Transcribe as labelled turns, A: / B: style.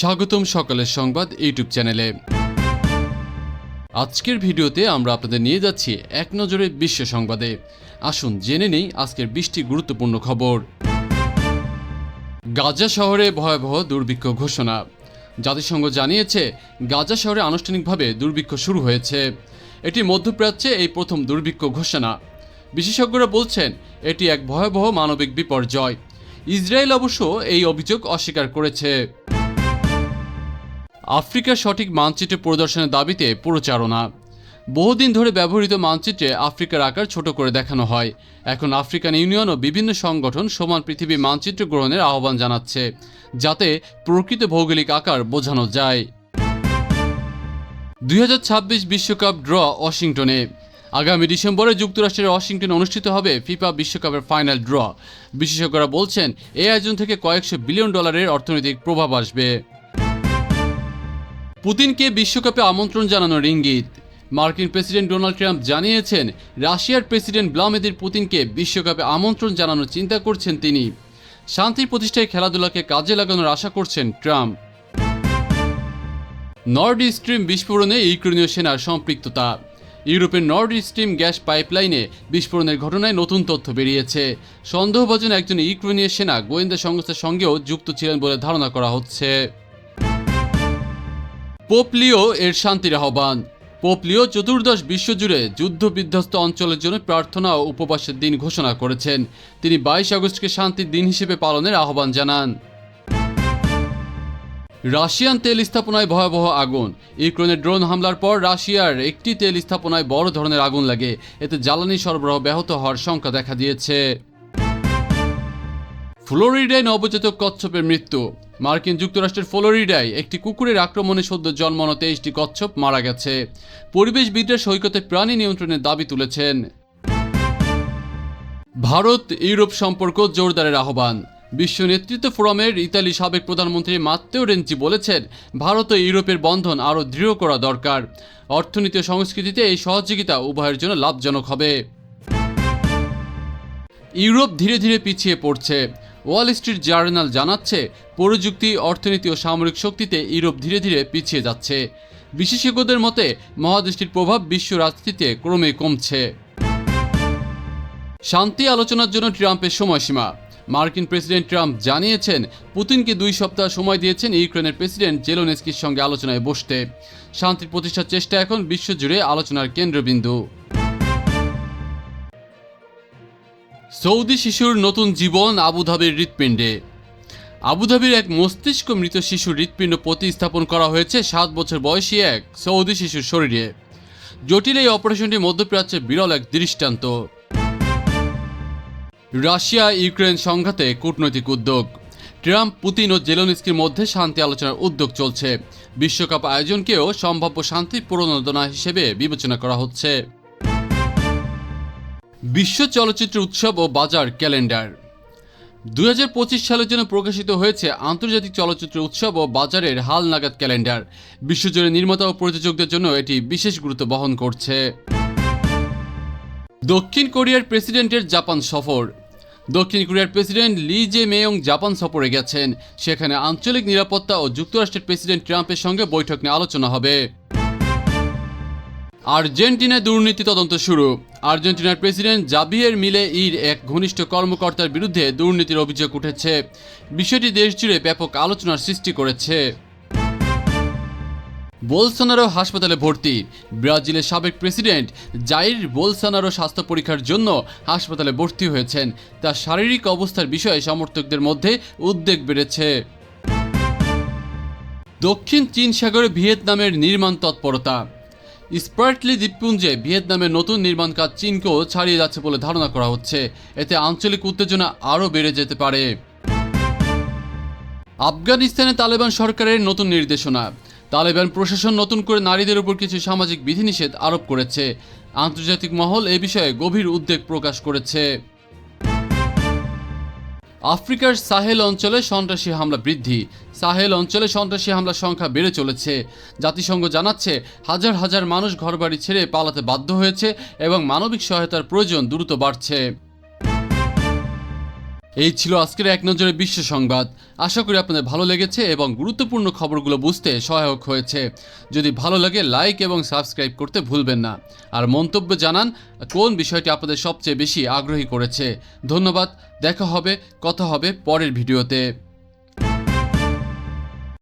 A: স্বাগতম সকালের সংবাদ ইউটিউব চ্যানেলে। আজকের ভিডিওতে আমরা আপনাদের নিয়ে যাচ্ছি এক নজরে বিশ্ব সংবাদে। আসুন জেনে নেই আজকের বৃষ্টি গুরুত্বপূর্ণ খবর। গাজা শহরে ভয়াবহ দুর্ভিক্ষ ঘোষণা। জাতিসংঘ জানিয়েছে, গাজা শহরে আনুষ্ঠানিকভাবে দুর্ভিক্ষ শুরু হয়েছে। এটি মধ্যপ্রাচ্যে এই প্রথম দুর্ভিক্ষ ঘোষণা। বিশেষজ্ঞরা বলছেন, এটি এক ভয়াবহ মানবিক বিপর্যয়। ইসরায়েল অবশ্য এই অভিযোগ অস্বীকার করেছে। আফ্রিকার সঠিক মানচিত্র প্রদর্শনের দাবিতে প্রচারণা। বহুদিন ধরে ব্যবহৃত মানচিত্রে আফ্রিকার আকার ছোট করে দেখানো হয়। এখন আফ্রিকান ইউনিয়ন ও বিভিন্ন সংগঠন সমান পৃথিবী মানচিত্র গ্রহণের আহ্বান জানাচ্ছে, যাতে প্রকৃত ভৌগোলিক আকার বোঝানো যায়। দুই বিশ্বকাপ ড্র ওয়াশিংটনে। আগামী ডিসেম্বরে যুক্তরাষ্ট্রের ওয়াশিংটনে অনুষ্ঠিত হবে ফিফা বিশ্বকাপের ফাইনাল ড্র। বিশেষজ্ঞরা বলছেন এই আয়োজন থেকে কয়েকশো বিলিয়ন ডলারের অর্থনৈতিক প্রভাব আসবে। পুতিনকে বিশ্বকাপে আমন্ত্রণ জানানোর ইঙ্গিত মার্কিন প্রেসিডেন্ট ডোনাল্ড ট্রাম্প জানিয়েছেন, রাশিয়ার প্রেসিডেন্ট ভ্লাদিমির পুতিনকে বিশ্বকাপে আমন্ত্রণ জানানোর চিন্তা করছেন তিনি। শান্তি প্রতিষ্ঠায় খেলাধুলাকে কাজে লাগানোর আশা করছেন ট্রাম্প। নর্ড স্ট্রিম বিস্ফোরণে ইউক্রেনীয় সেনার সম্পৃক্ততা। ইউরোপের নর্ড স্ট্রিম গ্যাস পাইপলাইনে বিস্ফোরণের ঘটনায় নতুন তথ্য বেরিয়েছে। সন্দেহভাজন একজন ইউক্রেনীয় সেনা গোয়েন্দা সংস্থার সঙ্গেও যুক্ত ছিলেন বলে ধারণা করা হচ্ছে। পোপলিও এর শান্তির আহ্বান। পোপলিও চতুর্দশ বিশ্বজুড়ে যুদ্ধ বিধ্বস্ত অঞ্চলের জন্য প্রার্থনা ও উপবাসের দিন ঘোষণা করেছেন। তিনি বাইশ আগস্টকে শান্তির দিন হিসেবে পালনের আহ্বান জানান। রাশিয়ান তেল স্থাপনায় ভয়াবহ আগুন। ইউক্রেনের ড্রোন হামলার পর রাশিয়ার একটি তেল স্থাপনায় বড় ধরনের আগুন লাগে। এতে জ্বালানি সরবরাহ ব্যাহত হওয়ার শঙ্কা দেখা দিয়েছে। ফ্লোরিডায় নবজাতক কচ্ছপের মৃত্যু। মার্কিন যুক্তরাষ্ট্রের ফ্লোরিডায় একটি কুকুরের আক্রমণে সদ্য জন্মানো তেইশটি কচ্ছপ মারা গেছে। পরিবেশবিদরা সৈকতে প্রাণী নিয়ন্ত্রণের দাবি তুলেছেন। ভারত, ইউরোপ সম্পর্ক জোরদারের আহ্বান। বিশ্ব নেতৃত্ব ফোরামের ইতালি সাবেক প্রধানমন্ত্রী মাত্তেও রেঞ্চি বলেছেন, ভারত ও ইউরোপের বন্ধন আরও দৃঢ় করা দরকার। অর্থনীতি ও সংস্কৃতিতে এই সহযোগিতা উভয়ের জন্য লাভজনক হবে। ইউরোপ ধীরে ধীরে পিছিয়ে পড়ছে। ওয়াল স্ট্রিট জার্নাল জানাচ্ছে, প্রযুক্তি, অর্থনীতি ও সামরিক শক্তিতে ইউরোপ ধীরে ধীরে পিছিয়ে যাচ্ছে। বিশেষজ্ঞদের মতে, মহাদেশটির প্রভাব বিশ্ব রাজনীতিতে ক্রমে কমছে। শান্তি আলোচনার জন্য ট্রাম্পের সময়সীমা। মার্কিন প্রেসিডেন্ট ট্রাম্প জানিয়েছেন, পুতিনকে দুই সপ্তাহ সময় দিয়েছেন ইউক্রেনের প্রেসিডেন্ট জেলোনেস্কির সঙ্গে আলোচনায় বসতে। শান্তির প্রতিষ্ঠার চেষ্টা এখন বিশ্বজুড়ে আলোচনার কেন্দ্রবিন্দু। সৌদি শিশুর নতুন জীবন আবুধাবির হৃৎপিণ্ডে। আবুধাবির এক মস্তিষ্ক মৃত শিশুর হৃৎপিণ্ড প্রতিস্থাপন করা হয়েছে সাত বছর বয়সী এক সৌদি শিশুর শরীরে। জটিল এই অপারেশনটি মধ্যপ্রাচ্যে বিরল এক দৃষ্টান্ত। রাশিয়া ইউক্রেন সংঘাতে কূটনৈতিক উদ্যোগ। ট্রাম্প, পুতিন ও জেলোনিস্কির মধ্যে শান্তি আলোচনার উদ্যোগ চলছে। বিশ্বকাপ আয়োজনকেও সম্ভাব্য শান্তি প্রণোদনা হিসেবে বিবেচনা করা হচ্ছে। বিশ্ব চলচ্চিত্র উৎসব ও বাজার ক্যালেন্ডার। দু হাজার পঁচিশ সালের জন্য প্রকাশিত হয়েছে আন্তর্জাতিক চলচ্চিত্র উৎসব ও বাজারের হাল নাগাদ ক্যালেন্ডার। বিশ্বজুড়ে নির্মাতা ও প্রযোজকদের জন্য এটি বিশেষ গুরুত্ব বহন করছে। দক্ষিণ কোরিয়ার প্রেসিডেন্টের জাপান সফর। দক্ষিণ কোরিয়ার president Lee Jae Myung Japan সফরে গেছেন। সেখানে আঞ্চলিক নিরাপত্তা ও যুক্তরাষ্ট্রের প্রেসিডেন্ট ট্রাম্পের সঙ্গে বৈঠক নিয়ে আলোচনা হবে। আর্জেন্টিনায় দুর্নীতি তদন্ত শুরু। আর্জেন্টিনার প্রেসিডেন্ট জাভিয়ের মিলে ইর এক ঘনিষ্ঠ কর্মকর্তার বিরুদ্ধে দুর্নীতির অভিযোগ উঠেছে। বিষয়টি দেশজুড়ে ব্যাপক আলোচনার সৃষ্টি করেছে। বোলসোনারো হাসপাতালে ভর্তি। ব্রাজিলের সাবেক প্রেসিডেন্ট জাইর বোলসোনারো স্বাস্থ্য পরীক্ষার জন্য হাসপাতালে ভর্তি হয়েছেন। তার শারীরিক অবস্থার বিষয়ে সমর্থকদের মধ্যে উদ্বেগ বেড়েছে। দক্ষিণ চীন সাগরে ভিয়েতনামের নির্মাণ তৎপরতা। স্পার্টলি দ্বীপপুঞ্জে ভিয়েতনামের নতুন নির্মাণ কাজ চীনকেও ছাড়িয়ে যাচ্ছে বলে ধারণা করা হচ্ছে। এতে আঞ্চলিক উত্তেজনা আরও বেড়ে যেতে পারে। আফগানিস্তানে তালেবান সরকারের নতুন নির্দেশনা। তালেবান প্রশাসন নতুন করে নারীদের উপর কিছু সামাজিক বিধিনিষেধ আরোপ করেছে। আন্তর্জাতিক মহল এ বিষয়ে গভীর উদ্বেগ প্রকাশ করেছে। আফ্রিকার সাহেল অঞ্চলে সন্ত্রাসী হামলা বৃদ্ধি। সাহেল অঞ্চলে সন্ত্রাসী হামলার সংখ্যা বেড়ে চলেছে। জাতিসংঘ জানাচ্ছে, হাজার হাজার মানুষ ঘরবাড়ি ছেড়ে পালাতে বাধ্য হয়েছে এবং মানবিক সহায়তার প্রয়োজন দ্রুত বাড়ছে। এই ছিল আজকের এক নজরে বিশ্ব সংবাদ। আশা করি আপনাদের ভালো লেগেছে এবং গুরুত্বপূর্ণ খবরগুলো বুঝতে সহায়ক হয়েছে। যদি ভালো লাগে, লাইক এবং সাবস্ক্রাইব করতে ভুলবেন না। আর মন্তব্য জানান, কোন বিষয়টি আপনাদের সবচেয়ে বেশি আগ্রহী করেছে। ধন্যবাদ, দেখা হবে, কথা হবে পরের ভিডিওতে।